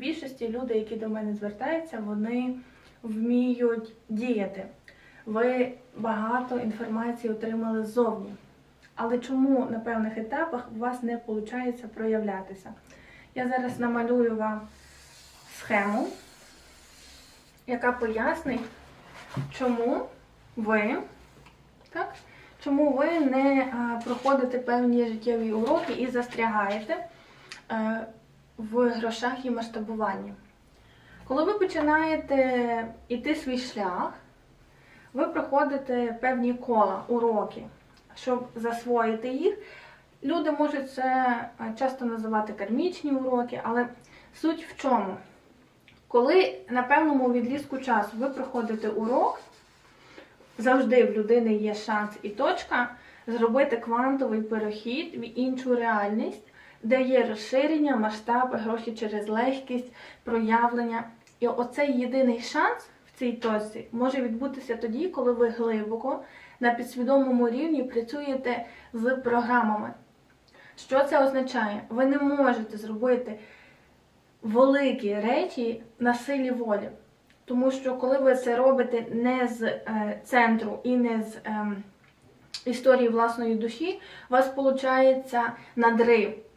більшості люди, які до мене звертаються, вони вміють діяти. Ви багато інформації отримали ззовні. Але чому на певних етапах у вас не виходить проявлятися? Я зараз намалюю вам схему, яка пояснить, чому ви, так, чому ви не проходите певні життєві уроки і застрягаєте е, в грошах і масштабуванні. Коли ви починаєте йти свій шлях, ви проходите певні кола, уроки, щоб засвоїти їх. Люди можуть це е, часто називати кармічні уроки, але суть в чому? Коли на певному відрізку часу ви проходите урок, завжди в людини є шанс і точка зробити квантовий перехід в іншу реальність, де є розширення, масштаб, гроші через легкість, проявлення. І оцей єдиний шанс в цій точці може відбутися тоді, коли ви глибоко на підсвідомому рівні працюєте з програмами. Що це означає? Ви не можете зробити великі речі на силі волі. Тому що коли ви це робите не з е, центру і не з ем, історії власної душі, у вас виходить надрив.